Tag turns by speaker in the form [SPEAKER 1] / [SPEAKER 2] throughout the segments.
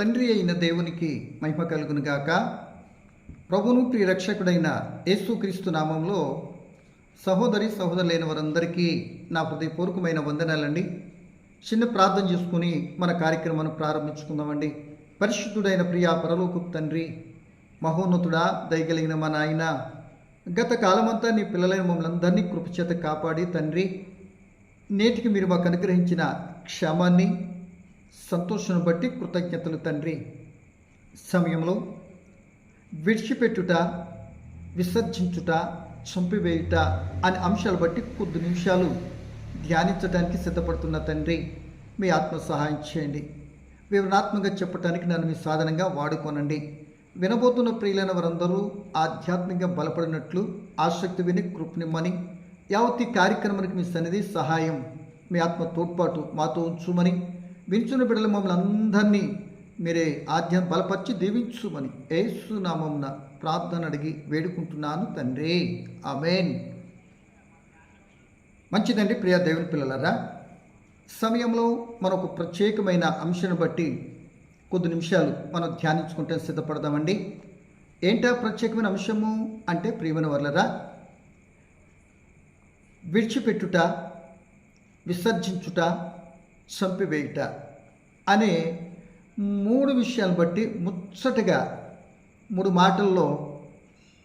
[SPEAKER 1] తండ్రి అయిన దేవునికి మహిమ కలుగునుగాక ప్రభును ప్రియరక్షకుడైన యేసుక్రీస్తు నామంలో సహోదరి సహోదరులైన వారందరికీ నా హృదయపూర్వకమైన వందనాలండి. చిన్న ప్రార్థన చేసుకుని మన కార్యక్రమాన్ని ప్రారంభించుకుందామండి. పరిశుద్ధుడైన ప్రియ పరలోకు తండ్రి మహోన్నతుడా దయగలిగిన మా నాయన గత కాలమంతా నీ పిల్లలైన మమ్మల్ని అందరినీ కృపచేత కాపాడి తండ్రి నేటికి మీరు మాకు అనుగ్రహించిన క్షమాన్ని సంతోషను బట్టి కృతజ్ఞతలు తండ్రి. సమయంలో విడిచిపెట్టుట విసర్జించుట చంపివేయుట అనే అంశాలు బట్టి కొద్ది నిమిషాలు ధ్యానించడానికి సిద్ధపడుతున్న తండ్రి మీ ఆత్మ సహాయం చేయండి. వివరణాత్మకంగా చెప్పడానికి నన్ను మీ సాధనంగా వాడుకోనండి. వినబోతున్న ప్రియులైన వారందరూ ఆధ్యాత్మికంగా బలపడినట్లు ఆసక్తి విని కృపనిమ్మని యావత్ ఈ కార్యక్రమానికి మీ సన్నిధి సహాయం మీ ఆత్మ తోడ్పాటు మాతో ఉంచుమని వించున్న బిడ్డల మమ్మల్ని అందరినీ మీరే ఆద్యం బలపరిచి దీవించుమని ఏసునామంన ప్రార్థన అడిగి వేడుకుంటున్నాను తండ్రి. అమేన్ మంచిదండి ప్రియ దేవుని పిల్లలరా. సమయంలో మనం ఒక ప్రత్యేకమైన అంశాన్ని బట్టి కొద్ది నిమిషాలు మనం ధ్యానించుకుంటే సిద్ధపడదామండి. ఏంటా ప్రత్యేకమైన అంశము అంటే ప్రియమైన వర్లరా విడిచిపెట్టుట విసర్జించుట చంపివేయుట అనే మూడు విషయాలు బట్టి ముచ్చటగా మూడు మాటల్లో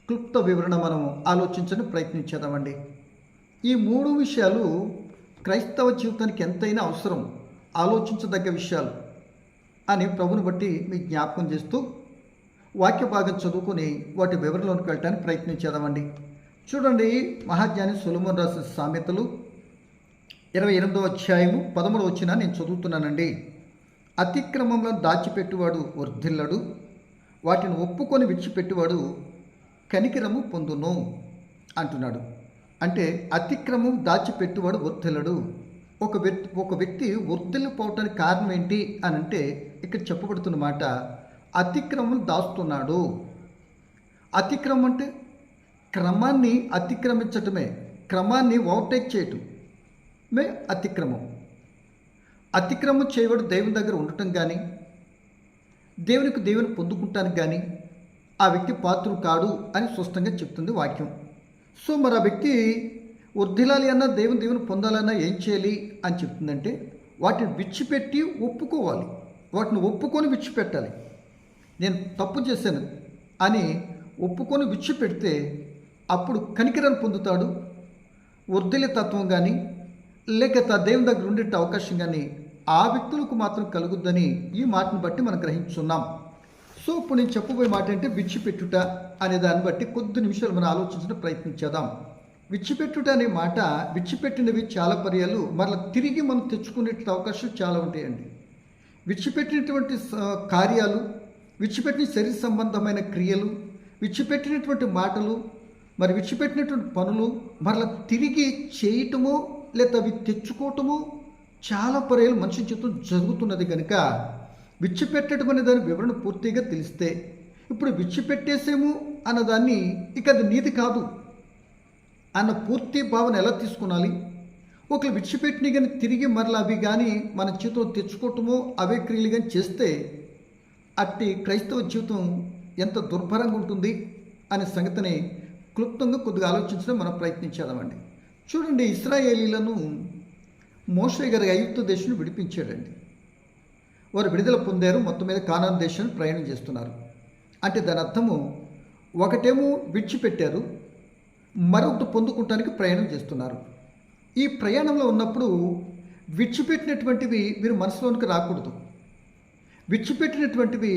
[SPEAKER 1] క్లుప్త వివరణ మనం ఆలోచించని ప్రయత్నించేదామండి ఈ మూడు విషయాలు క్రైస్తవ జీవితానికి ఎంతైనా అవసరం ఆలోచించదగ్గ విషయాలు అని ప్రభుని బట్టి మీ జ్ఞాపకం చేస్తూ వాక్య భాగం చదువుకొని వాటి వివరణలోకి వెళ్ళటానికి ప్రయత్నించేదామండి చూడండి మహాజ్ఞాని సులమన్ రాసిన సామెతలు. ఇరవై ఎనిమిదో అధ్యాయము పదమూడు వచ్చిన నేను చదువుతున్నానండి. అతిక్రమంలో దాచిపెట్టువాడు వర్ధిల్లడు వాటిని ఒప్పుకొని విడిచిపెట్టువాడు కనికిరము పొందును అంటున్నాడు. అంటే అతిక్రమం దాచిపెట్టువాడు వర్ధిల్లడు ఒక వ్యక్తి ఒక వ్యక్తి వర్ధిల్లిపోవటానికి కారణం ఏంటి అని అంటే ఇక్కడ చెప్పబడుతున్న మాట అతిక్రమం దాస్తున్నాడు. అతిక్రమం అంటే క్రమాన్ని అతిక్రమించటమే క్రమాన్ని ఓవర్టేక్ చేయటం. మే అతిక్రమం. అతిక్రమం చేయబడి దేవుని దగ్గర ఉండటం కానీ దేవునికి దేవుని పొందుకుంటానికి కానీ ఆ వ్యక్తి పాత్రుడు కాడు అని స్పష్టంగా చెప్తుంది వాక్యం. సో మరి ఆ వ్యక్తి వృద్ధిలాలి అన్నా దేవుని దేవుని పొందాలన్నా ఏం చేయాలి అని చెప్తుందంటే వాటిని విడిచిపెట్టి ఒప్పుకోవాలి. వాటిని ఒప్పుకొని విడిచిపెట్టాలి. నేను తప్పు చేశాను అని ఒప్పుకొని విడిచిపెడితే అప్పుడు కనికరాన్ని పొందుతాడు. వర్ధిల్లే తత్వం కానీ లేక తన దేవుని దగ్గర ఉండే అవకాశం కానీ ఆ వ్యక్తులకు మాత్రం కలుగుద్దని ఈ మాటను బట్టి మనం గ్రహించున్నాం. సో ఇప్పుడు నేను చెప్పబోయే మాట అంటే విడిచిపెట్టుట అనే దాన్ని బట్టి కొద్ది నిమిషాలు మనం ఆలోచించడం ప్రయత్నించేద్దాం. విడిచిపెట్టుట అనే మాట విడిచిపెట్టినవి చాలా పర్యాలు మరలా తిరిగి మనం తెచ్చుకునే అవకాశం చాలా ఉంటాయండి. విడిచిపెట్టినటువంటి కార్యాలు విడిచిపెట్టిన శరీర సంబంధమైన క్రియలు విడిచిపెట్టినటువంటి మాటలు మరి విడిచిపెట్టినటువంటి పనులు మరలా తిరిగి చేయటము లేదా అవి తెచ్చుకోవటము చాలా పర్యాలు మనిషి జీవితం జరుగుతున్నది కనుక విడిచిపెట్టడం అనే దాని వివరణ పూర్తిగా తెలిస్తే ఇప్పుడు విడిచిపెట్టేసేము అన్నదాన్ని ఇక అది నీది కాదు అన్న పూర్తి భావన ఎలా తీసుకునాలి ఒకరు విడిచిపెట్టిన కానీ తిరిగి మరలా అవి కానీ మన జీవితం తెచ్చుకోవటమో అవే క్రియలు కానీ చేస్తే అట్టి క్రైస్తవ జీవితం ఎంత దుర్భరంగా ఉంటుంది అనే సంగతిని క్లుప్తంగా కొద్దిగా ఆలోచించడం మనం ప్రయత్నించేదామండి చూడండి ఇస్రాయేలీలను మోషే గారి అయుక్త దేశం విడిపించాడండి. వారు విడుదల పొందారు మొత్తం మీద కానాన్ దేశం ప్రయాణం చేస్తున్నారు. అంటే దాని అర్థము ఒకటేమో విడిచిపెట్టారు మరొకటి పొందుకుంటానికి ప్రయాణం చేస్తున్నారు. ఈ ప్రయాణంలో ఉన్నప్పుడు విడిచిపెట్టినటువంటివి మీరు మనసులోనికి రాకూడదు. విడిచిపెట్టినటువంటివి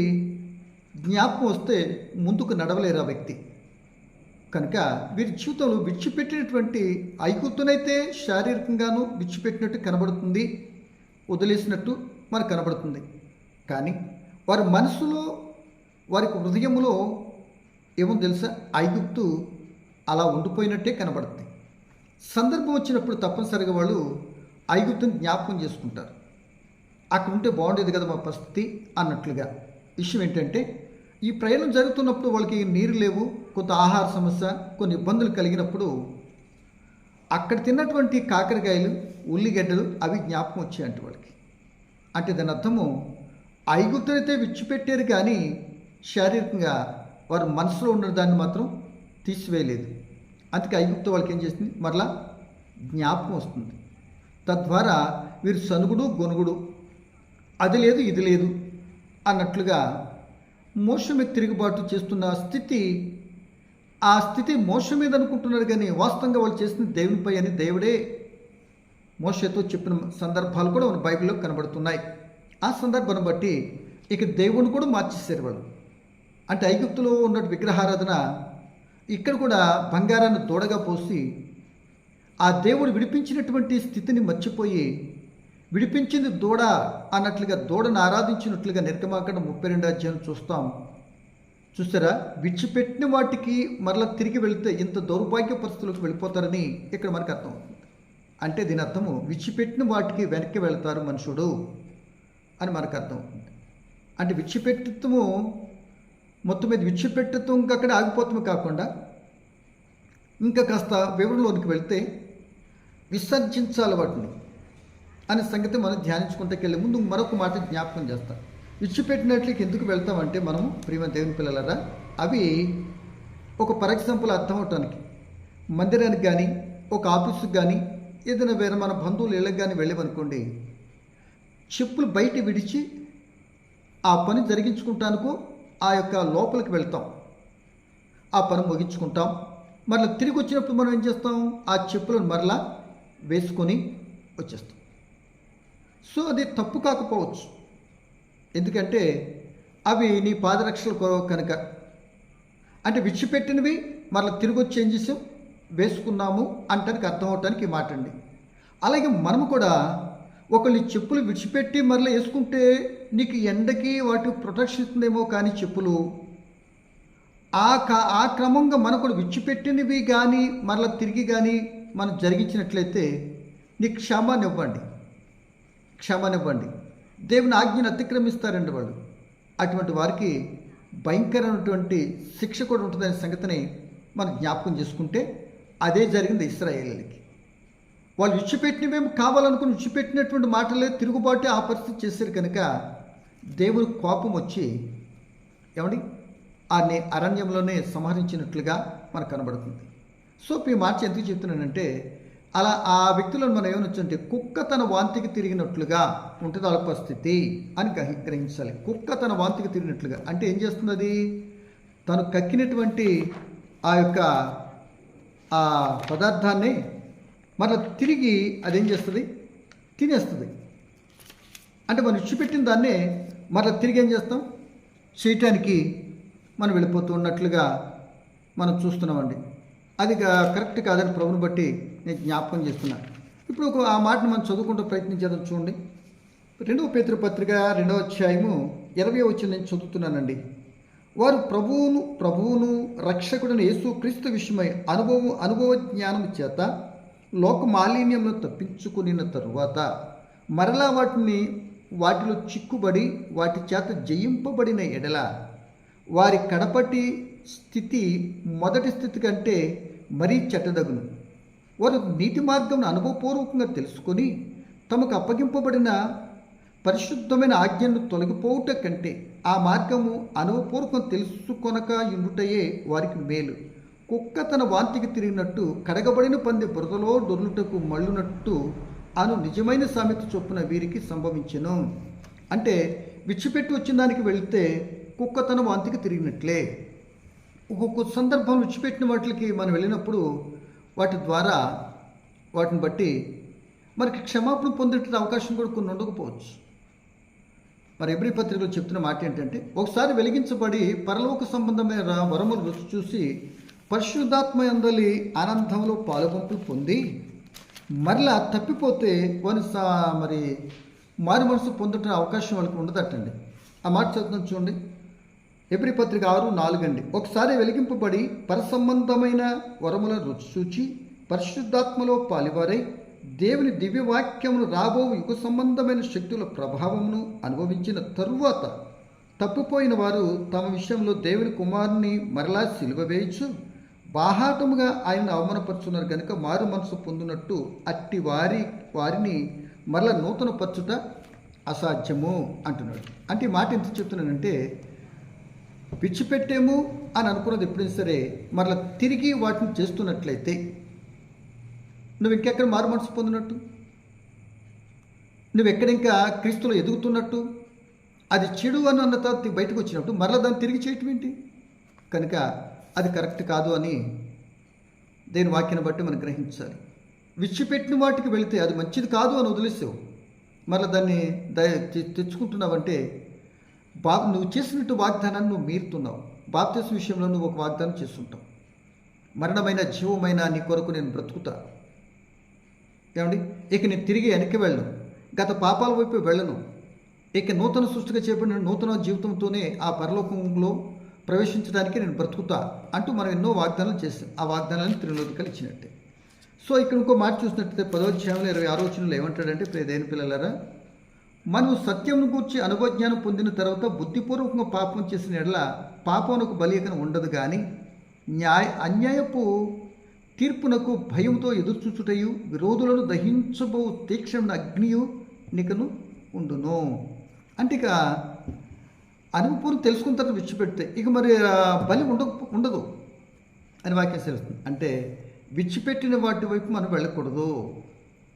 [SPEAKER 1] జ్ఞాపకం వస్తే ముందుకు నడవలేరు ఆ వ్యక్తి. కనుక వీరి జీవితంలో విడిచిపెట్టినటువంటి ఐగుప్తునైతే శారీరకంగానూ విడిచిపెట్టినట్టు కనబడుతుంది వదిలేసినట్టు మనకు కనబడుతుంది. కానీ వారి మనసులో వారి హృదయములో ఏమో తెలుసా? ఐగుప్తు అలా ఉండిపోయినట్టే కనబడుతుంది. సందర్భం వచ్చినప్పుడు తప్పనిసరిగా వాళ్ళు ఐగుప్తుని జ్ఞాపకం చేసుకుంటారు. అక్కడ ఉంటే బాగుండేది కదా మా పరిస్థితి అన్నట్లుగా. విషయం ఏంటంటే ఈ ప్రయాణం జరుగుతున్నప్పుడు వాళ్ళకి నీరు లేవు కొంత ఆహార సమస్య కొన్ని ఇబ్బందులు కలిగినప్పుడు అక్కడ తిన్నటువంటి కాకరకాయలు ఉల్లిగడ్డలు అవి జ్ఞాపకం వచ్చాయంట వాళ్ళకి. అంటే దాని అర్థము ఐగుప్తులైతే విచ్చిపెట్టారు కానీ శారీరకంగా వారు మనసులో ఉన్న దాన్ని మాత్రం తీసివేయలేదు. అందుకే ఐగుప్తు వాళ్ళకి ఏం చేస్తుంది మరలా జ్ఞాపకం వస్తుంది. తద్వారా వీరు సనుగుడు గొనుగుడు అది లేదు ఇది లేదు అన్నట్లుగా మోస మీద తిరుగుబాటు చేస్తున్న స్థితి ఆ స్థితి మోస మీద అనుకుంటున్నారు కానీ వాస్తవంగా వాళ్ళు చేసిన దేవునిపై అని దేవుడే మోసతో చెప్పిన సందర్భాలు కూడా మన బైబిల్లో కనబడుతున్నాయి. ఆ సందర్భాన్ని బట్టి ఇక దేవుని కూడా మార్చేశారు వాళ్ళు. అంటే ఐగుప్తులో ఉన్న విగ్రహారాధన ఇక్కడ కూడా బంగారాన్ని తోడగా పోసి ఆ దేవుడు విడిపించినటువంటి స్థితిని మర్చిపోయి విడిపించింది దూడ అన్నట్లుగా దూడను ఆరాధించినట్లుగా నిర్గమాకండ ముప్పై రెండు అధ్యాయం చూస్తాం. చూస్తారా? విడిచిపెట్టిన వాటికి మరలా తిరిగి వెళితే ఇంత దౌర్భాగ్య పరిస్థితులకు వెళ్ళిపోతారని ఇక్కడ మనకు అర్థం అంటే దీని అర్థము విడిచిపెట్టిన వాటికి వెనక్కి వెళ్తారు మనుషుడు అని మనకు అర్థం అంటే విచ్చిపెట్టిత్వము మొత్తం మీద ఇంకా అక్కడ ఆగిపోతాము కాకుండా ఇంకా కాస్త వివరంలోనికి వెళితే విసర్జించాలి వాటిని. అనే సంగతి మనం ధ్యానించుకుంటూకెళ్ళే ముందు మరొక మాట జ్ఞాపకం చేస్తాం. విడిచిపెట్టినట్లకి ఎందుకు వెళ్తామంటే మనం ప్రియమ దేవుని పిల్లలరా అవి ఒక ఫర్ ఎగ్జాంపుల్ అర్థం అవటానికి. మందిరానికి కానీ ఒక ఆఫీసుకి కానీ ఏదైనా వేరే మన బంధువులు ఇళ్ళకి కానీ వెళ్ళామనుకోండి చెప్పులు బయట విడిచి ఆ పని జరిగించుకుంటానుకో ఆ యొక్క లోపలికి వెళ్తాం. ఆ పని ముగించుకుంటాం. మరలా తిరిగి వచ్చినప్పుడు మనం ఏం చేస్తాం? ఆ చెప్పులను మరలా వేసుకొని వచ్చేస్తాం. సో అది తప్పు కాకపోవచ్చు. ఎందుకంటే అవి నీ పాదరక్షలు కొరవు కనుక. అంటే విడిచిపెట్టినవి మరలా తిరిగి వచ్చి ఏం చేసాం వేసుకున్నాము అంటానికి అర్థం అవటానికి ఈ మాట అండి అలాగే మనము కూడా ఒకళ్ళు చెప్పులు విడిచిపెట్టి మరలా వేసుకుంటే నీకు ఎండకి వాటి ప్రొటెక్షన్ ఇస్తుందేమో కానీ చెప్పులు ఆ కా ఆ క్రమంగా మనకు కూడా విడిచిపెట్టినవి కానీ మరలా తిరిగి కానీ మనం జరిగించినట్లయితే నీకు క్షమాన్ని ఇవ్వండి. క్షమనివ్వండి. దేవుని ఆజ్ఞను అతిక్రమిస్తారండి వాళ్ళు. అటువంటి వారికి భయంకరమైనటువంటి శిక్ష కూడా ఉంటుందనే సంగతిని మనం జ్ఞాపకం చేసుకుంటే అదే జరిగింది ఇస్రాయేలీలకి. వాళ్ళు విడిచిపెట్టినవేమో కావాలనుకుని విడిచిపెట్టినటువంటి మాటలే తిరుగుబాటు ఆ పరిస్థితి చేశారు కనుక దేవుని కోపం వచ్చి ఏమండి? ఆ నే అరణ్యంలోనే సంహరించినట్లుగా మనకు కనబడుతుంది. సో ఈ మాట ఎందుకు చెప్తున్నానంటే అలా ఆ వ్యక్తులను మనం ఏమనొచ్చంటే కుక్క తన వాంతికి తిరిగినట్లుగా ఉంటుంది వాళ్ళ పరిస్థితి అని గ్రహించాలి. కుక్క తన వాంతికి తిరిగినట్లుగా అంటే ఏం చేస్తుంది అది తను కక్కినటువంటి ఆ యొక్క ఆ పదార్థాన్ని మరలా తిరిగి అదేం చేస్తుంది? తినేస్తుంది. అంటే మనం ఇచ్చిపెట్టిన దాన్నే మరలా తిరిగి ఏం చేస్తాం? చేయటానికి మనం వెళ్ళిపోతూ ఉన్నట్లుగా మనం చూస్తున్నామండి. అది కరెక్ట్ కాదని ప్రభుని బట్టి నేను జ్ఞాపకం చేస్తున్నాను. ఇప్పుడు ఒక ఆ మాటను మనం చదువుకుంటూ ప్రయత్నించేద్దాం చూడండి. రెండవ పేతృపత్రిక రెండవ అధ్యాయము ఇరవై వచ్చిన నేను చదువుతున్నానండి. వారు ప్రభువును ప్రభువును రక్షకుడిని యేసు క్రీస్తు విషయమై అనుభవం అనుభవ జ్ఞానం చేత లోక మాలిన్యంలో తప్పించుకునిన తరువాత మరలా వాటిని వాటిలో చిక్కుబడి వాటి చేత జయింపబడిన ఎడల వారి కడపటి స్థితి మొదటి స్థితి కంటే మరీ చెట్టదగును వారు నీతి మార్గం అనుభవపూర్వకంగా తెలుసుకొని తమకు అప్పగింపబడిన పరిశుద్ధమైన ఆజ్ఞను తొలగిపోవుట కంటే ఆ మార్గము అనుభవపూర్వకం తెలుసుకొనక ఉండుటయే వారికి మేలు. కుక్క తన వాంతికి తిరిగినట్టు కడగబడిన పంది బురదలో దొర్లుటకు మళ్ళునట్టు అను నిజమైన సామెత చొప్పున వీరికి సంభవించెను. అంటే విచ్చిపెట్టి వచ్చిన దానికి వెళితే కుక్క తన వాంతికి తిరిగినట్లే. ఒక్కొక్క సందర్భం రుచిపెట్టిన వాటికి మనం వెళ్ళినప్పుడు వాటి ద్వారా వాటిని బట్టి మనకి క్షమాపణ పొందే అవకాశం కూడా కొన్ని ఉండకపోవచ్చు. మరి ఎబ్రి పత్రికలో చెప్తున్న మాట ఏంటంటే ఒకసారి వెలిగించబడి పరలోక సంబంధమైన వరములు రుచి చూసి పరిశుద్ధాత్మ అందలి ఆనందంలో పాలుగొంపులు పొంది మరలా తప్పిపోతే వారి సా మరి మారు మనసు పొందటం అవకాశం వాళ్ళకి ఉండదటండి. ఆ మాట చదువుతాం చూడండి. ఎబ్రి పత్రిక ఆరు నాలుగు అండి ఒకసారి వెలిగింపబడి పరసంబంధమైన వరముల రుచి చూచి పరిశుద్ధాత్మలో పాలివారై దేవుని దివ్యవాక్యమును రాబో యుగ సంబంధమైన శక్తుల ప్రభావమును అనుభవించిన తరువాత తప్పిపోయిన వారు తమ విషయంలో దేవుని కుమారుని మరలా సిలువవేయచ్చు బాహాటముగా ఆయన అవమానపరుచున్నారు కనుక మారు మనసు పొందినట్టు అట్టి వారి వారిని మరల నూతన పచ్చుట అసాధ్యము అంటున్నాడు. అంటే మాట ఎంత చెప్తున్నానంటే విడిచిపెట్టాము అని అనుకున్నది ఎప్పుడైనా సరే మరలా తిరిగి వాటిని చేస్తున్నట్లయితే నువ్వు ఇంకెక్కడ మారు మనసు పొందినట్టు? నువ్వు ఎక్కడ ఇంకా క్రీస్తులో ఎదుగుతున్నట్టు? అది చెడు అని అన్న తర్వాత బయటకు వచ్చినట్టు మరలా దాన్ని తిరిగి చేయటం ఏంటి? కనుక అది కరెక్ట్ కాదు అని దేని వాక్యాన్ని బట్టి మనం గ్రహించాలి. విడిచిపెట్టిన వాటికి వెళితే అది మంచిది కాదు అని వదిలేసావు. మరలా దాన్ని దయ తెచ్చుకుంటున్నావంటే బా నువ్వు చేసినట్టు వాగ్దానాన్ని నువ్వు మీరుతున్నావు. బాప్తిస్ విషయంలో నువ్వు ఒక వాగ్దానం చేస్తుంటావు. మరణమైన జీవమైన నీ కొరకు నేను బ్రతుకుతా. ఏమండి? ఇక నేను తిరిగి వెనక్కి వెళ్ళను. గత పాపాల వైపు వెళ్ళను. ఇక నూతన సృష్టిగా చేపడిన నూతన జీవితంతోనే ఆ పరలోకంలో ప్రవేశించడానికి నేను బ్రతుకుతా అంటూ మనం ఎన్నో వాగ్దానాలు చేస్తాం ఆ వాగ్దానాన్ని త్రిలోదికలు ఇచ్చినట్టే సో ఇక్కడ ఇంకో మాట చూసినట్లయితే పదోధ్యాయంలో ఇరవై ఆలోచనలు ఏమంటాడంటే ప్రియదైన పిల్లలరా మనం సత్యం గూర్చి అనుభవజ్ఞానం పొందిన తర్వాత బుద్ధిపూర్వకంగా పాపం చేసిన ఎడల పాపమునకు బలీకన ఉండదు కానీ న్యాయ అన్యాయపు తీర్పునకు భయంతో ఎదురుచూచుటయు విరోధులను దహించబో తీక్షణ అగ్నియు నికను ఉండును. అంటే ఇక అనుభవపూర్వం తెలుసుకున్న తర్వాత విడిచిపెడితే ఇక మరి బలి ఉండ ఉండదు అని వాక్యం తెలుస్తుంది అంటే విడిచిపెట్టిన వాటి వైపు మనం వెళ్ళకూడదు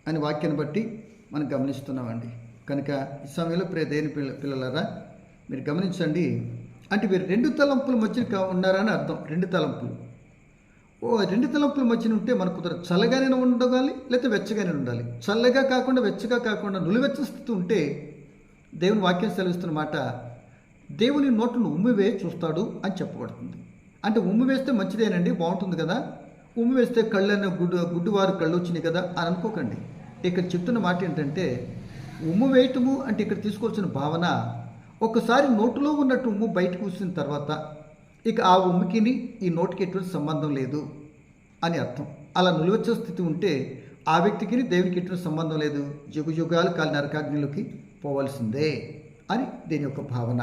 [SPEAKER 1] అని వాక్యాన్ని బట్టి మనం గమనిస్తున్నామండి. కనుక ఈ సమయంలో ప్రే దేని పిల్ల పిల్లలారా మీరు గమనించండి. అంటే మీరు రెండు తలంపుల మధ్య ఉన్నారని అర్థం. రెండు తలంపులు. ఓ రెండు తలంపుల మధ్యన ఉంటే మనకు కుదరదు చల్లగానే ఉండగాలి లేకపోతే వెచ్చగానే ఉండాలి. చల్లగా కాకుండా వెచ్చగా కాకుండా నులివెచ్చ స్థితి ఉంటే దేవుని వాక్యం సెలవిస్తున్న మాట దేవుని నోట్లను ఉమ్మివే చూస్తాడు అని చెప్పబడుతుంది. అంటే ఉమ్మి వేస్తే మంచిదేనండి బాగుంటుంది కదా. ఉమ్మి వేస్తే కళ్ళన్న గుడ్డు గుడ్డువారు కళ్ళు వచ్చినాయి కదా అని అనుకోకండి. ఇక్కడ చెప్తున్న మాట ఏంటంటే ఉమ్ము వేయటము అంటే ఇక్కడ తీసుకోవాల్సిన భావన ఒకసారి నోటులో ఉన్నట్టు ఉమ్ము బయటకు వచ్చిన తర్వాత ఇక ఆ ఉమ్మికిని ఈ నోటికి ఎటువంటి సంబంధం లేదు అని అర్థం. అలా నిలవచ్చే స్థితి ఉంటే ఆ వ్యక్తికి దేవునికి ఎటువంటి సంబంధం లేదు. యుగయుగాలు కాలి నరకాగ్నిలోకి పోవాల్సిందే అని దీని యొక్క భావన.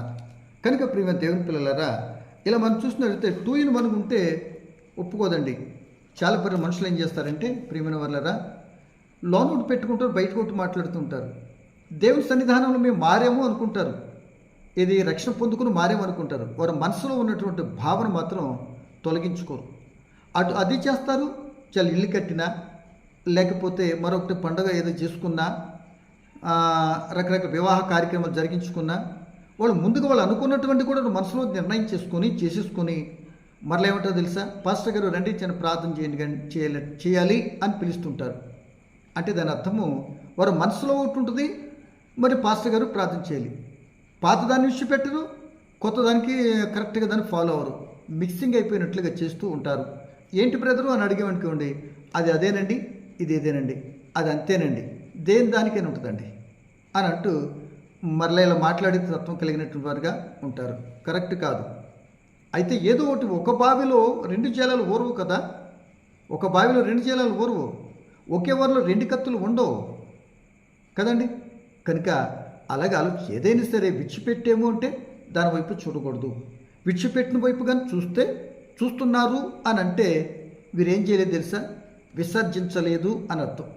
[SPEAKER 1] కనుక ప్రియమ దేవుని పిల్లలారా ఇలా మనం చూసినట్లయితే టూ ఇన్ వన్ ఉంటే ఒప్పుకోదండి. చాలా పరి మనుషులు ఏం చేస్తారంటే ప్రియమైన వాళ్ళరా లోన్ ఒకటి పెట్టుకుంటారు బయట ఒకటి మాట్లాడుతుంటారు దేవుని సన్నిధానంలో మేము మారేమో అనుకుంటారు. ఇది రక్షణ పొందుకుని మారేమో అనుకుంటారు. వారి మనసులో ఉన్నటువంటి భావన మాత్రం తొలగించుకోరు. అటు అది చేస్తారు చాలా ఇల్లు కట్టినా లేకపోతే మరొకటి పండుగ ఏదో చేసుకున్నా రకరకాల వివాహ కార్యక్రమాలు జరిగించుకున్నా వాళ్ళు ముందుగా వాళ్ళు అనుకున్నటువంటి కూడా మనసులో నిర్ణయం చేసుకొని చేసేసుకొని మరలా ఏమంటారో తెలుసా? పాస్టర్ గారు రండి చిన్న ప్రార్థన చేయండి చేయాలి చేయాలి అని పిలుస్తుంటారు. అంటే దాని అర్థము వారు మనసులో ఒకటి ఉంటుంది మరి పాస్టర్ గారు ప్రార్థన చేయాలి. పాత దాన్ని విడిచిపెట్టరు కొత్త దానికి కరెక్ట్గా దాన్ని ఫాలో అవ్వరు. మిక్సింగ్ అయిపోయినట్లుగా చేస్తూ ఉంటారు. ఏంటి బ్రదరు అని అడిగామనుకోండి అది అదేనండి ఇది ఇదేనండి అది అంతేనండి దేని దానికైనా ఉంటుందండి అని అంటూ మరలా ఇలా మాట్లాడే తత్వం కలిగినటువంటి వారుగా ఉంటారు. కరెక్ట్ కాదు. అయితే ఏదో ఒకటి ఒక బావిలో రెండు జలాలు ఓరువు కదా? ఒక బావిలో రెండు జలాలు ఓరువు ఒకే వారిలో రెండు కత్తులు ఉండవు కదండి? కనుక అలాగే ఆలోచి ఏదైనా సరే విడిచిపెట్టేమో అంటే దాని వైపు చూడకూడదు. విడిచిపెట్టిన వైపు కానీ చూస్తే చూస్తున్నారు అని అంటే వీరేం చేయలేదు తెలుసా? విసర్జించలేదు అని అర్థం.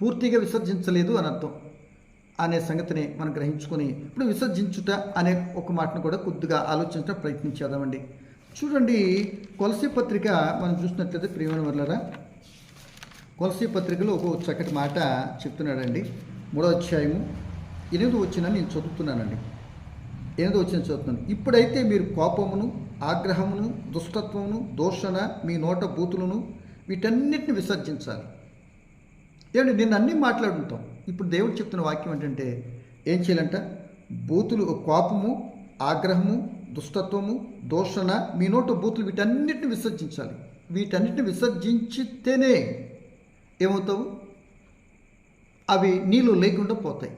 [SPEAKER 1] పూర్తిగా విసర్జించలేదు అని అర్థం అనే సంగతిని మనం గ్రహించుకొని ఇప్పుడు విసర్జించుట అనే ఒక మాటను కూడా కొద్దిగా ఆలోచించడం ప్రయత్నించేదామండి చూడండి కొలసి పత్రిక మనం చూసినట్లయితే ప్రియమైన వర్లరా కొలసి పత్రికలో ఒక చక్కటి మాట చెప్తున్నాడండి. మూడో అధ్యాయము. ఎనిమిది వచ్చిన నేను చదువుతున్నానండి. ఎనిమిది వచ్చిన చదువుతున్నాను. ఇప్పుడైతే మీరు కోపమును ఆగ్రహమును దుష్టత్వమును దోషణ మీ నోట బూతులను వీటన్నిటిని విసర్జించాలి. ఏమండి నేను అన్నీ మాట్లాడుంటాం ఇప్పుడు దేవుడు చెప్తున్న వాక్యం ఏంటంటే ఏం చేయాలంట? బూతులు కోపము ఆగ్రహము దుష్టత్వము దోషణ మీ నోట బూతులు వీటన్నిటిని విసర్జించాలి. వీటన్నిటిని విసర్జించితేనే ఏమవుతావు? అవి నీళ్ళు లేకుండా పోతాయి.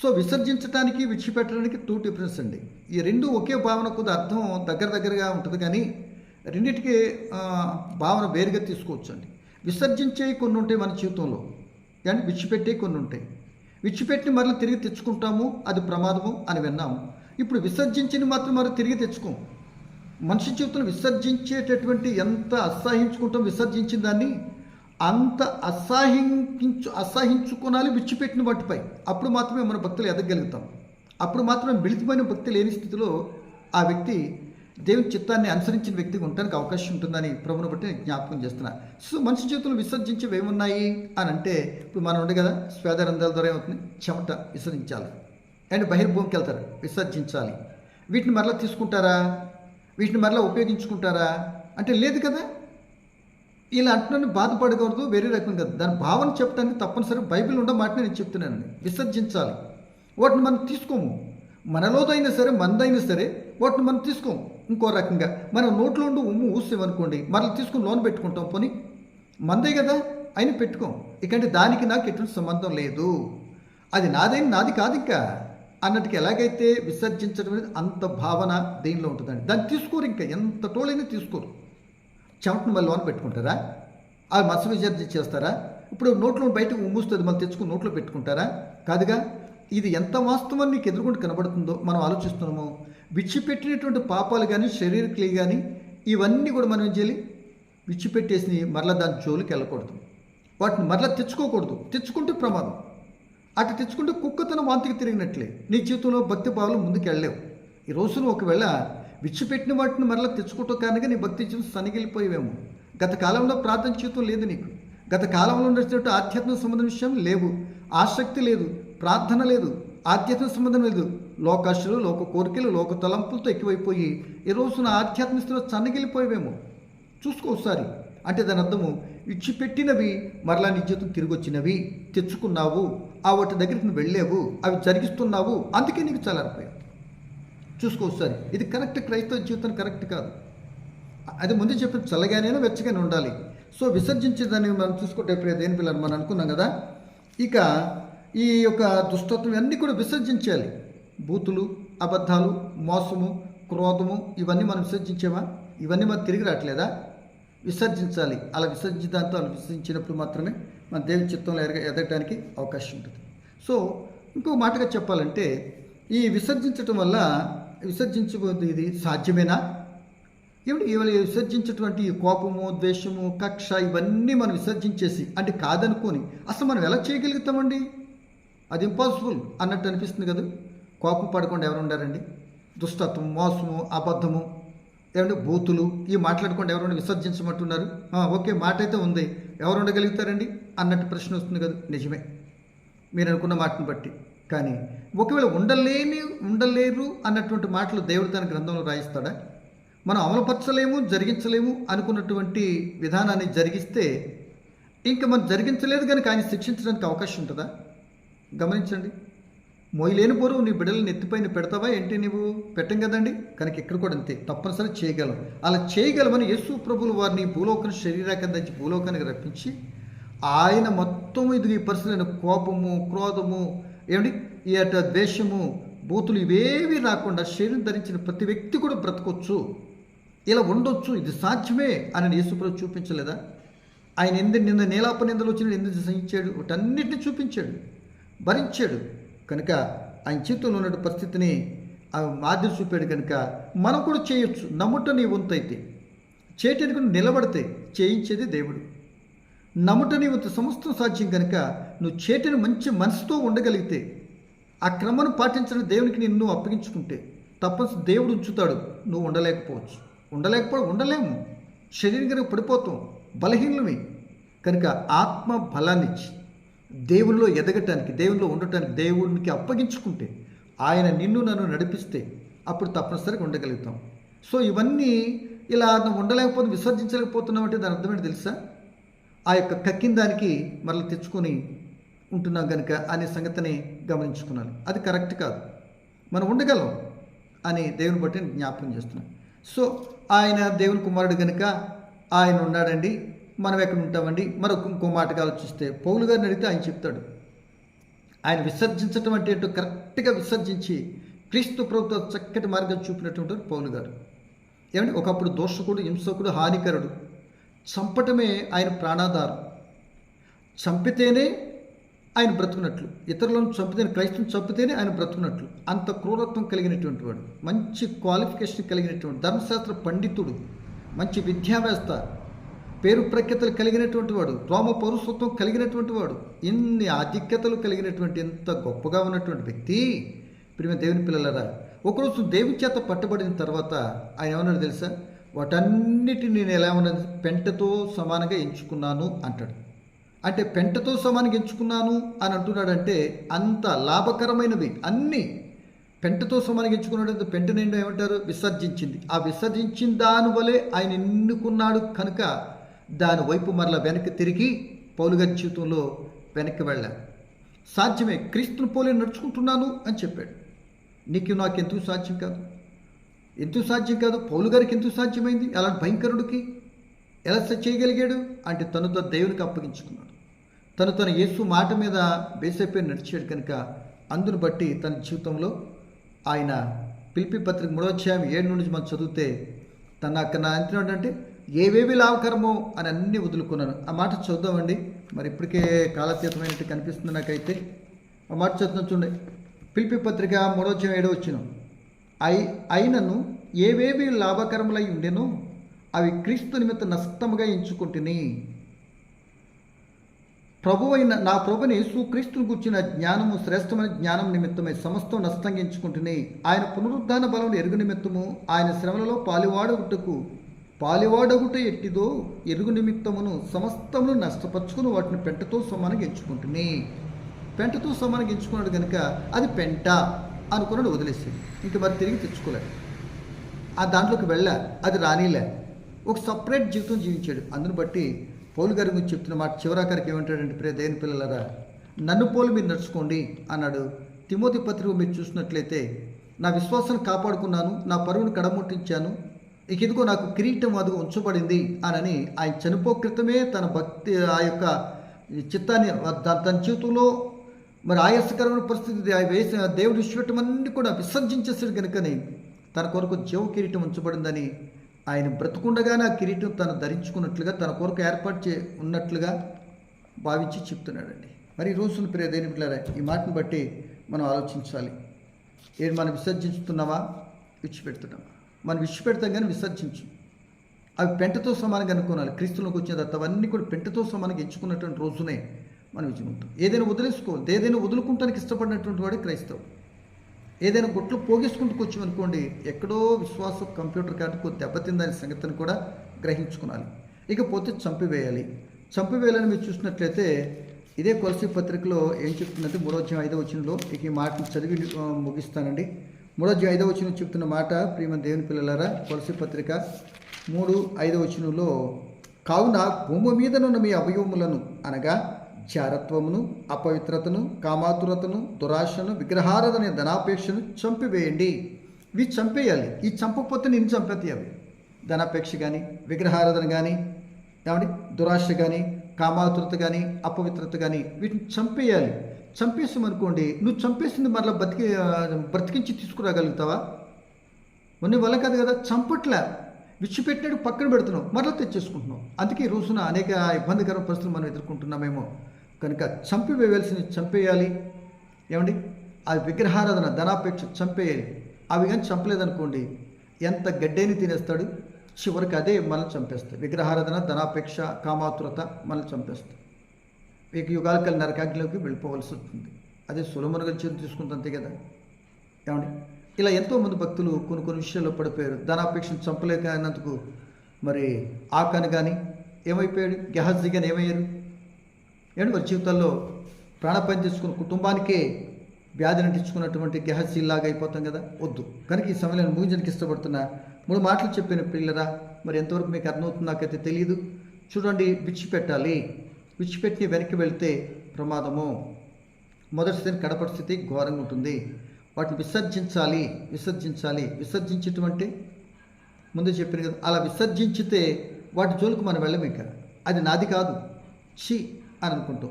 [SPEAKER 1] సో విసర్జించడానికి విడిచిపెట్టడానికి టూ డిఫరెన్స్ అండి. ఈ రెండు ఒకే భావన కొద్ది అర్థం దగ్గర దగ్గరగా ఉంటుంది కానీ రెండింటికి భావన వేరుగా తీసుకోవచ్చండి. విసర్జించే కొన్ని ఉంటాయి మన జీవితంలో అండ్ విడిచిపెట్టే కొన్ని ఉంటాయి. విడిచిపెట్టి మరలా తిరిగి తెచ్చుకుంటాము అది ప్రమాదము అని విన్నాము. ఇప్పుడు విసర్జించిన మాత్రం మరి తిరిగి తెచ్చుకోం. మనిషి జీవితంలో విసర్జించేటటువంటి ఎంత అసహించుకుంటాం విసర్జించిన దాన్ని అంత అసహించు అసహించుకోనాలి విచ్చిపెట్టిన వాటిపై. అప్పుడు మాత్రమే మన భక్తులు ఎదగలుగుతాం అప్పుడు మాత్రమే మిళితమైన భక్తి లేని స్థితిలో ఆ వ్యక్తి దేవుని చిత్తాన్ని అనుసరించిన వ్యక్తిగా ఉండడానికి అవకాశం ఉంటుందని ప్రభుని బట్టి నేను జ్ఞాపకం చేస్తున్నా. సో మనిషి జీవితంలో విసర్జించేవి ఏమున్నాయి అని అంటే ఇప్పుడు మనం ఉండే కదా స్వేదరంధ్రాల ద్వారా ఏమవుతుంది? చెమట విసర్జించాలి. అండ్ బహిర్భూమికి వెళ్తారు విసర్జించాలి. వీటిని మరలా తీసుకుంటారా? వీటిని మరలా ఉపయోగించుకుంటారా? అంటే లేదు కదా ఇలా అంటున్నాను బాధపడకూడదు వేరే రకం కదా. దాని భావన చెప్పడానికి తప్పనిసరి బైబిల్ ఉండ మాట నేను చెప్తున్నాను విసర్జించాలి. వాటిని మనం తీసుకోము. మనలోదైనా సరే మందైనా సరే వాటిని మనం తీసుకోము. ఇంకో రకంగా మనం నోట్లో ఉండి ఉమ్ము ఊసేమనుకోండి మరలా తీసుకుని లోన్ పెట్టుకుంటాం పోనీ. మందే కదా అయినా పెట్టుకోం. ఇకంటే దానికి నాకు ఎటువంటి సంబంధం లేదు. అది నాదేం నాది కాదు ఇంకా అన్నట్టుకి ఎలాగైతే విసర్జించడం అనేది అంత భావన దేనిలో ఉంటుందండి? దాన్ని తీసుకోరు ఇంకా. ఎంత టోలైనా తీసుకోరు. చెమటను మళ్ళీ లోన పెట్టుకుంటారా? అవి మత్స విసర్జన చేస్తారా? ఇప్పుడు నోట్లో బయటకు ఉమ్ముస్తుంది మళ్ళీ తెచ్చుకుని నోట్లో పెట్టుకుంటారా? కాదుగా? ఇది ఎంత వాస్తవం నీకు ఎదుర్కొంటూ కనబడుతుందో మనం ఆలోచిస్తున్నాము. విడిచిపెట్టినటువంటి పాపాలు కానీ శరీర క్రియ కానీ ఇవన్నీ కూడా మనం ఏం చేయాలి? విడిచిపెట్టేసి మరలా దాని జోలికి వెళ్ళకూడదు. వాటిని మరలా తెచ్చుకోకూడదు. తెచ్చుకుంటే ప్రమాదం. అటు తెచ్చుకుంటే కుక్కతనం వాంతికి తిరిగినట్లే. నీ జీవితంలో భక్తి భావాలు ముందుకు వెళ్ళలేవు. ఈ రోజున ఒకవేళ విచ్చిపెట్టిన వాటిని మరలా తెచ్చుకోవటం కారణంగా నీ భక్తి జీవితం సనిగిలిపోయేవేమో. గత కాలంలో ప్రార్థన జీవితం లేదు నీకు. గత కాలంలో నడిచినట్టు ఆధ్యాత్మిక సంబంధం విషయం లేవు. ఆసక్తి లేదు. ప్రార్థన లేదు. ఆధ్యాత్మిక సంబంధం లేదు. లోకాశలు లోక కోరికలు లోక తలంపులతో ఎక్కువైపోయి ఈ రోజున ఆధ్యాత్మిక స్థితిలో సన్నగిలిపోయేవేమో చూసుకో ఒకసారి. అంటే దాని అర్థము ఇచ్చిపెట్టినవి మరలా నీ జీవితం తిరిగి వచ్చినవి తెచ్చుకున్నావు. ఆ వాటి దగ్గరికి నువ్వు వెళ్ళావు. అవి జరిగిస్తున్నావు. అందుకే నీకు చల్లారిపోయావు చూసుకో ఒకసారి ఇది కరెక్ట్ క్రైస్తవ జీవితం కరెక్ట్ కాదు. అది ముందు చెప్పిన చల్లగానే వెచ్చగానే ఉండాలి. సో విసర్జించేదాన్ని మనం చూసుకుంటే ఇప్పుడు దేని పిల్లలు మనం అనుకున్నాం కదా? ఇక ఈ యొక్క దుష్టత్వం అన్నీ కూడా విసర్జించాలి బూతులు అబద్ధాలు మోసము క్రోధము ఇవన్నీ మనం విసర్జించేవా? ఇవన్నీ మనం తిరిగి రావట్లేదా? విసర్జించాలి. అలా విసర్జించడంతో అలా విసర్జించినప్పుడు మాత్రమే మన దేవుని చిత్తంలో ఎదగ ఎదగడానికి అవకాశం ఉంటుంది. సో ఇంకో మాటగా చెప్పాలంటే ఈ విసర్జించటం వల్ల విసర్జించబోతుంది ఇది సాధ్యమేనా? ఏమిటి ఇవాళ విసర్జించేటువంటి ఈ కోపము ద్వేషము కక్ష ఇవన్నీ మనం విసర్జించేసి అంటే కాదనుకొని అసలు మనం ఎలా చేయగలుగుతామండి? అది ఇంపాసిబుల్ అన్నట్టు అనిపిస్తుంది కదా. కోపం పడకుండా ఎవరు ఉండారండి? దుష్టత్వం మోసము అబద్ధము ఏమంటే బూతులు ఇవి మాట్లాడకుండా ఎవరైనా విసర్జించమంటున్నారు? ఓకే మాట అయితే ఉంది. ఎవరు ఉండగలుగుతారండి? అన్నట్టు ప్రశ్న వస్తుంది కదా. నిజమే. మీరు అనుకున్న మాటను బట్టి. కానీ ఒకవేళ ఉండలేని ఉండలేరు అన్నటువంటి మాటలు దేవుడు తన గ్రంథంలో రాయిస్తాడా? మనం అమలుపరచలేము జరిగించలేము అనుకున్నటువంటి విధానాన్ని జరిగిస్తే ఇంకా మనం జరిగించలేదు కనుక ఆయన శిక్షించడానికి అవకాశం ఉంటుందా? గమనించండి. మొయ్యలేని బరువు నీ బిడ్డలు ఎత్తిపైన పెడతావా? ఏంటి నువ్వు పెట్టం కదండి. కనుక ఇక్కడ కూడా అంతే. తప్పనిసరి చేయగలం. అలా చేయగలమని యేసు ప్రభులు వారిని భూలోకం శరీరాకం తెచ్చి భూలోకానికి రప్పించి ఆయన మొత్తం ఇది ఈ పరిస్థితులైన కోపము క్రోధము ఏమిటి ఈ అట ద్వేషము బూతులు ఇవేవి రాకుండా శరీరం ధరించిన ప్రతి వ్యక్తి కూడా బ్రతకొచ్చు. ఇలా ఉండొచ్చు. ఇది సాధ్యమే అని యేసుప్రభు చూపించలేదా? ఆయన ఎందు నిన్న నేలాప నిందలు వచ్చిన ఎందుకు సహించాడు వాటన్నిటిని చూపించాడు. భరించాడు. కనుక ఆయన చేతుల్లో ఉన్న పరిస్థితిని ఆ మాదిరి చూపాడు కనుక మనం కూడా చేయొచ్చు. నమ్ముట నీ వంతు అయితే చేయటానికి నిలబడితే చేయించేది దేవుడు. నమ్ముట నీ వంతు సమస్తం సాధ్యం కనుక నువ్వు చేటిని మంచి మనసుతో ఉండగలిగితే ఆ క్రమను పాటించడం దేవునికి నిన్ను అప్పగించుకుంటే తప్పని దేవుడు ఉంచుతాడు. నువ్వు ఉండలేకపోవచ్చు. ఉండలేకపోవడం ఉండలేము. శరీరం పడిపోతాం బలహీనమే కనుక ఆత్మ బలాన్నిచ్చి దేవుల్లో ఎదగటానికి దేవుల్లో ఉండటానికి దేవుడికి అప్పగించుకుంటే ఆయన నిన్ను నన్ను నడిపిస్తే అప్పుడు తప్పనిసరిగా ఉండగలుగుతాం. సో ఇవన్నీ ఇలా నువ్వు ఉండలేకపోతే విసర్జించలేకపోతున్నావు అంటే దాని అర్థమేంటి తెలుసా? ఆ యొక్క కక్కిన దానికి మరలా తెచ్చుకొని ఉంటున్నాం కనుక అనే సంగతిని గమనించుకున్నాను. అది కరెక్ట్ కాదు. మనం ఉండగలం అని దేవుని బట్టి జ్ఞాపకం చేస్తున్నాను సో ఆయన దేవుని కుమారుడు కనుక ఆయన ఉన్నాడండి మనం ఎక్కడ ఉంటామండి? మరొక ఇంకో మాటగా ఆలోచిస్తే పౌలు గారిని అడిగితే ఆయన చెప్తాడు. ఆయన విసర్జించటం అంటే ఏంటో కరెక్ట్గా విసర్జించి క్రీస్తు ప్రభుత్వ చక్కటి మార్గం చూపినటువంటి పౌలు గారు. ఏమంటే ఒకప్పుడు దోషకుడు హింసకుడు హానికరుడు. చంపటమే ఆయన ప్రాణాధారం. చంపితేనే ఆయన బ్రతుకున్నట్లు. ఇతరులను చంపితేనే క్రైస్తవం చంపితేనే ఆయన బ్రతుకున్నట్లు. అంత క్రూరత్వం కలిగినటువంటి వాడు మంచి క్వాలిఫికేషన్ కలిగినటువంటి ధర్మశాస్త్ర పండితుడు మంచి విద్యావ్యవస్థ పేరు ప్రఖ్యతలు కలిగినటువంటి వాడు రోమ పౌరసత్వం కలిగినటువంటి వాడు ఇన్ని ఆధిక్యతలు కలిగినటువంటి ఎంత గొప్పగా ఉన్నటువంటి వ్యక్తి. ప్రియమ దేవుని పిల్లలరా ఒకరోజు దేవుని చేత పట్టబడిన తర్వాత ఆయన ఏమన్నాడు తెలుసా? వాటన్నిటిని నేను ఎలా ఉన్నది పెంటతో సమానంగా ఎంచుకున్నాను అంటాడు. అంటే పెంటతో సమానంగా ఎంచుకున్నాను అని అంటున్నాడంటే అంత లాభకరమైనవి అన్నీ. పెంటతో సమానంగా ఎంచుకున్నాడు పెంట నిండా ఏమంటారు? విసర్జించింది. ఆ విసర్జించిన దాని వలె ఆయన ఎన్నుకున్నాడు కనుక దాని వైపు మరలా వెనక్కి తిరిగి పౌలుగారి జీవితంలో వెనక్కి వెళ్ళాను సాధ్యమే క్రీస్తుని పోలే నడుచుకుంటున్నాను అని చెప్పాడు. నీకు నాకు ఎందుకు సాధ్యం కాదు? ఎందుకు సాధ్యం కాదు? పౌలు గారికి ఎందుకు సాధ్యమైంది? అలాంటి భయంకరుడికి ఎలా స- చేయగలిగాడు? అంటే తనతో దేవునికి అప్పగించుకున్నాడు. తను తన యేసు మాట మీద బేసైపోయి నడిచాడు కనుక అందును బట్టి తన జీవితంలో ఆయన పిలిపి పత్రిక మూడో ఏడు నుండి మనం చదివితే తన అక్కడ అంటున్నాడు అంటే ఏవేవి లాభకరమో అని అన్నీ వదులుకున్నాను. ఆ మాట చూద్దామండి మరి ఇప్పటికే కాలతీతమైనట్టు కనిపిస్తుంది నాకైతే. ఆ మాట చదువుతాం చూడండి. పిలిపి పత్రిక మూడో అధ్యాయం ఏడో వచ్చిన అయి అయినను ఏవేవి లాభకరములై ఉండెనో? అవి క్రీస్తు నిమిత్త నష్టముగా ఎంచుకుంటుని. ప్రభు అయిన నా ప్రభుని సుక్రీస్తుని గుర్చిన జ్ఞానము శ్రేష్టమైన జ్ఞానం నిమిత్తమై సమస్తం నష్టంగా ఎంచుకుంటుని. ఆయన పునరుద్ధాన బలం ఎరుగు నిమిత్తము ఆయన శ్రమలలో పాలివాడగుటకు పాలివాడగుట ఎట్టిదో ఎరుగు నిమిత్తమును సమస్తమును నష్టపరుచుకుని వాటిని పెంటతో సమానంగా ఎంచుకుంటుని. పెంటతో సమానంగా ఎంచుకున్నాడు కనుక అది పెంట అనుకున్నాడు వదిలేసింది ఇంక మరి తిరిగి తెచ్చుకోలేదు ఆ దాంట్లోకి వెళ్ళా అది రానిలే. ఒక సపరేట్ జీవితం జీవించాడు. అందును బట్టి పౌలు గారి గురించి చెప్తున్న మాట చివరాఖరికి ఏమంటాడంటే ప్రే దేని పిల్లలరా నన్ను పోలు మీరు నడుచుకోండి అన్నాడు. తిమోతి పత్రిక మీరు చూసినట్లయితే నా విశ్వాసాన్ని కాపాడుకున్నాను నా పరువును కడముట్టించాను ఇక ఇదిగో నాకు కిరీటం అది ఉంచబడింది అనని ఆయన చనిపో క్రితమే తన భక్తి ఆ యొక్క చిత్తాన్ని తన జీవితంలో మరి ఆయాసకరమైన పరిస్థితి వేసిన దేవుడి విశ్వటమన్నీ కూడా విసర్జించేసాడు కనుకని తన కొరకు జీవ కిరీటం ఉంచబడిందని ఆయన బ్రతుకుండగానే ఆ కిరీటం తను ధరించుకున్నట్లుగా తన కొరకు ఏర్పాటు చే ఉన్నట్లుగా భావించి చెప్తున్నాడండి. మరి రోజున ప్రియ పిల్లరా ఈ మాటను బట్టి మనం ఆలోచించాలి. ఏది మనం విసర్జించుతున్నామా? విడిచిపెడుతున్నామా? మనం విడిచిపెడతాం కానీ విసర్జించు. అవి పెంటతో సమానంగా అనుకోవాలి క్రీస్తులకు వచ్చిన తర్వాత అవన్నీ కూడా పెంటతో సమానంగా ఎంచుకున్నటువంటి రోజునే మనం విజయం ఏదైనా వదిలేసుకోవాలి. ఏదైనా వదులుకుంటానికి ఇష్టపడినటువంటి వాడే క్రైస్తవుడు. ఏదైనా గుట్లు పోగేసుకుంటూ కూర్చోమనుకోండి ఎక్కడో విశ్వాసం కంప్యూటర్ కార్డుకు దెబ్బతిందనే సంగతిని కూడా గ్రహించుకోవాలి ఇకపోతే చంపివేయాలి. చంపివేయాలని మీరు చూసినట్లయితే ఇదే కొలసి పత్రికలో ఏం చెప్తుందంటే మూడో ఐదో వచనంలో ఇక ఈ మాటను చదివి ముగిస్తానండి. మూడో ఐదో వచనం చెప్తున్న మాట ప్రియమ దేవుని పిల్లలారా కొలసి పత్రిక మూడు ఐదో వచనంలో కావున భూమి మీదనున్న మీ అవయవములను అనగా చారత్వమును అపవిత్రతను కామాతురతను దురాశను విగ్రహారధనే ధనాపేక్షను చంపివేయండి. ఇవి చంపేయాలి. ఈ చంపకపోతే నేను చంపేతాయి అవి ధనాపేక్ష కానీ విగ్రహారాధన కానీ ఏమండి? దురాశ కానీ కామాతురత కానీ అపవిత్రత కానీ వీటిని చంపేయాలి. చంపేసామనుకోండి నువ్వు చంపేసింది మరలా బతికి బ్రతికించి తీసుకురాగలుగుతావా? కొన్ని వల్ల కాదు కదా చంపట్లే. విచ్చిపెట్టినట్టు పక్కన పెడుతున్నాం మరలా తెచ్చేసుకుంటున్నాం అందుకే ఈ రోజున అనేక ఇబ్బందికర పరిస్థితులు మనం ఎదుర్కొంటున్నామేమో. కనుక చంపివేయవలసినవి చంపేయాలి. ఏమండి? ఆ విగ్రహారాధన ధనాపేక్ష చంపేయాలి. అవి కానీ చంపలేదనుకోండి ఎంత గడ్డేని తినేస్తాడు. చివరికి అదే మనల్ని చంపేస్తాయి విగ్రహారాధన ధనాపేక్ష కామాతురత మనల్ని చంపేస్తాయి ఇక యుగాలకల్ నరకాగ్నిలోకి వెళ్ళిపోవలసి వస్తుంది. అదే సులమున గురించి తీసుకుంటుంది అంతే కదా? ఏమండి? ఇలా ఎంతోమంది భక్తులు కొన్ని కొన్ని విషయాల్లో పడిపోయారు. ధనాపేక్షను చంపలేక అన్నందుకు మరి ఆకాని కానీ ఏమైపోయాడు? గెహజీ కానీ ఏమయ్యారు? ఏమండి వారి జీవితాల్లో ప్రాణపని తీసుకున్న కుటుంబానికే వ్యాధిని నటించుకున్నటువంటి గెహజీ అయిపోతాం కదా? వద్దు. కనుక ఈ సమయంలో ముగించడానికి ఇష్టపడుతున్నా మూడు మాటలు చెప్పిన పిల్లరా మరి ఎంతవరకు మీకు అర్థమవుతుందాకైతే తెలియదు చూడండి విడిచిపెట్టాలి విడిచిపెట్టి వెనక్కి వెళ్తే ప్రమాదము. మొదటి స్థితి కడపటి స్థితి ఘోరంగా ఉంటుంది. వాటిని విసర్జించాలి విసర్జించాలి. విసర్జించేటువంటి ముందు చెప్పిన కదా అలా విసర్జించితే వాటి జోలికి మనం వెళ్ళం ఇంకా. అది నాది కాదు. ఛీ! అని అనుకుంటాం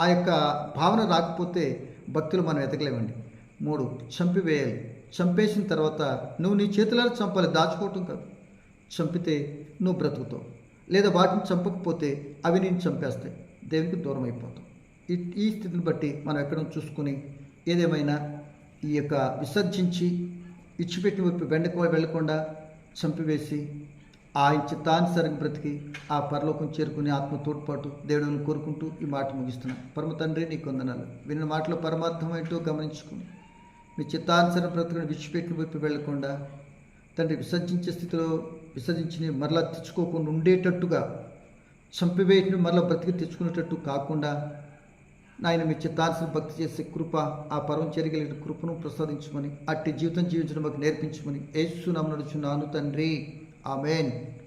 [SPEAKER 1] ఆ యొక్క భావన రాకపోతే భక్తులు మనం ఎతకలేమండి మూడు చంపివేయాలి. చంపేసిన తర్వాత నువ్వు నీ చేతులను చంపాలి దాచుకోవటం కాదు. చంపితే నువ్వు బ్రతుకుతావు. లేదా వాటిని చంపకపోతే అవి నేను చంపేస్తాయి. దేవునికి దూరం అయిపోతాం. ఈ ఈ స్థితిని బట్టి మనం ఎక్కడ చూసుకొని ఏదేమైనా ఈ యొక్క విసర్జించి ఇచ్చిపెట్టి వైపు వెండకు వెళ్ళకుండా చంపివేసి ఆయన చిత్తానుసారంగా బ్రతికి ఆ పరలోకం చేరుకునే ఆత్మ తోడ్పాటు దేవుడిని కోరుకుంటూ ఈ మాట ముగిస్తున్నాను. పరమ తండ్రి నీ కొందనాలు. విన్న మాటలో పరమార్థం ఏంటో గమనించుకుని మీ చిత్తానుసరణ బ్రతుకుని విడిచిపెట్టిన వైపు వెళ్ళకుండా తండ్రి విసర్జించే స్థితిలో విసర్జించి మరలా తెచ్చుకోకుండా ఉండేటట్టుగా చంపివేయటం మరలా బ్రతికి తెచ్చుకునేటట్టు కాకుండా నాయన మీ చిత్తానుసరణ భక్తి చేసే కృప ఆ పరం చేరగలిగిన కృపను ప్రసాదించమని అట్టి జీవితం జీవించడం మాకు నేర్పించమని యేసు నమ్మ నడుచున్నాను తండ్రి. Amen.